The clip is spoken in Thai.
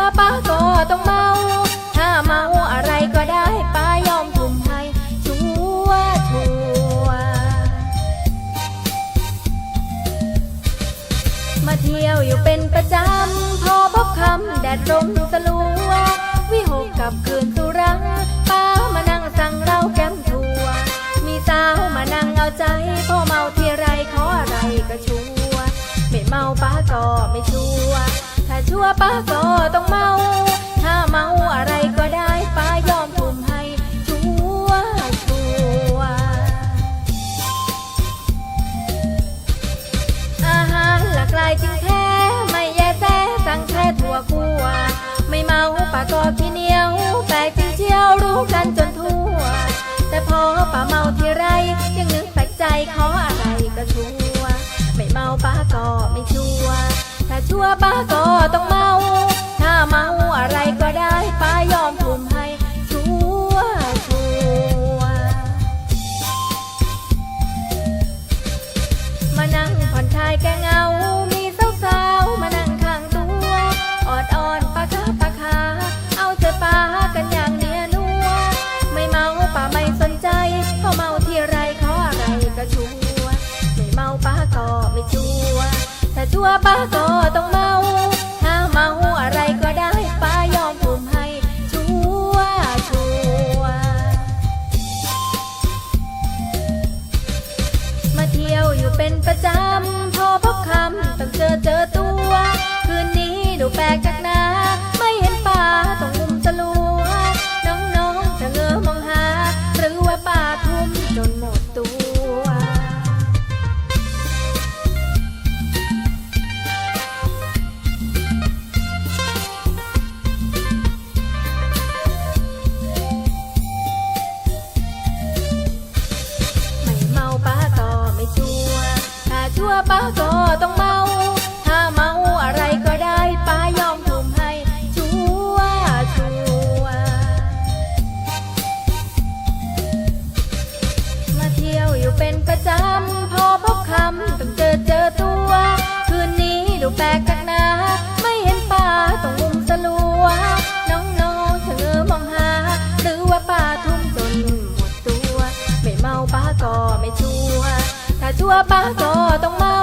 วป้าก็ต้องเมา ถ้าเมาอะไรก็ได้ป้ายอมทุ่มให้ชัวชัวมาเที่ยวอยู่เป็นประจำ พอพบคำแดดลมสลัว วิหกกับคืนสุรังป้ามานั่งสั่งเราแก้มทัว มีสาวมานั่งเอาใจพอเมา ชัวป้าก็ต้องเมา ถ้าเมาอะไรก็ได้ป้ายอมทุ่มให้ชัวชัวอาหารหลากหลายจริงแท้ ไม่แย่แซ่สั่งแค่ถั่วคั่ว ไม่เมาป้ากก็ขี้เหนียว แปลกจริงเชียวรู้กันจนทั่ว แต่พอป้าเมา วป้าก็ต้องเมา ถ้าเมาอะไรก็ได้ป้ายอมทุ่มให้ชัวร์ชัวร์มานั่งผ่อนคลายแกเงา มีสาวๆมานั่งข้างตัวออดอ่อนปากคาปากคาเอาเธอปากันอย่างเนียนัวไม่เมาป่าไม่สนใจพอเมาที่ไรขออะไรก็ชัวร์ไม่เมาป้าก็ไม่ชัวร์ ชัวป้าก็ต้องเมาถ้าเมาอะไรก็ได้ป้ายอมภูมิให้ชัวชัวมาเที่ยวอยู่เป็นประจำ พอพบคำต้อง ป้าก็ต้องเมา ถ้าเมาอะไรก็ได้ป้ายอมทุ่มให้ชัวชัวมาเที่ยวอยู่เป็นประจำ พอพบคำต้องเจอเจอตัว คืนนี้ดูแปลกจากนาไม่เห็นป่าต้องมุมสลัว น้องๆเฉงอมองหา หรือว่าป่าทุ่มจนหมดตัว ไม่เมาป้าก็ไม่ชัว ตัวปลาโซต้องเมา